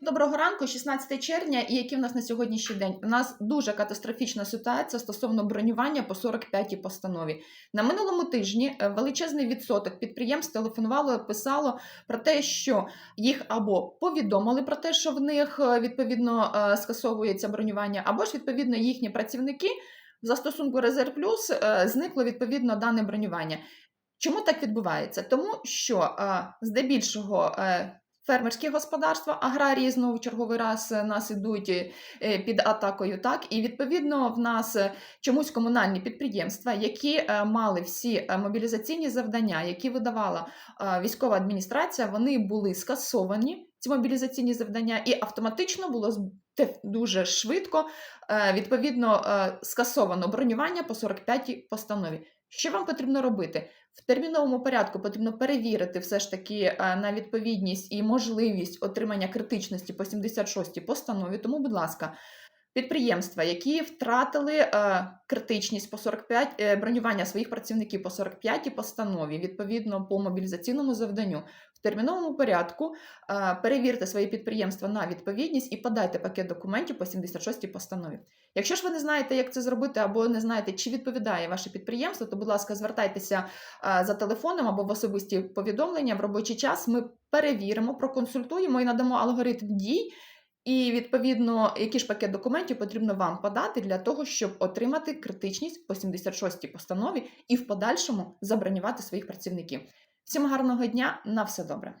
Доброго ранку, 16 червня, і який в нас на сьогоднішній день? У нас дуже катастрофічна ситуація стосовно бронювання по 45-й постанові. На минулому тижні е, величезний відсоток підприємств телефонувало писало про те, що їх або повідомили про те, що в них е, відповідно е, скасовується бронювання, або ж відповідно їхні працівники в застосунку Резерв Плюс зникло відповідно дане бронювання. Чому так відбувається? Тому що здебільшого фермерські господарства, аграрії знову черговий раз е, нас ідуть е, під атакою, так і відповідно в нас е, чомусь комунальні підприємства, які е, мали всі е, мобілізаційні завдання, які видавала е, військова адміністрація, вони були скасовані. Ці мобілізаційні завдання, і автоматично було дуже швидко е, відповідно е, скасовано бронювання по 45-й постанові. Що вам потрібно робити? В терміновому порядку потрібно перевірити все ж таки е, на відповідність і можливість отримання критичності по 76-й постанові. Тому, будь ласка, підприємства, які втратили е, критичність по 45, е, бронювання своїх працівників по 45-й постанові, відповідно по мобілізаційному завданню, в терміновому порядку е, перевірте свої підприємства на відповідність і подайте пакет документів по 76-й постанові. Якщо ж ви не знаєте, як це зробити, або не знаєте, чи відповідає ваше підприємство, то, будь ласка, звертайтеся за телефоном або в особисті повідомлення в робочий час. Ми перевіримо, проконсультуємо і надамо алгоритм дій. І відповідно, який ж пакет документів потрібно вам подати для того, щоб отримати критичність по 76-й постанові і в подальшому забронювати своїх працівників. Всім гарного дня, на все добре.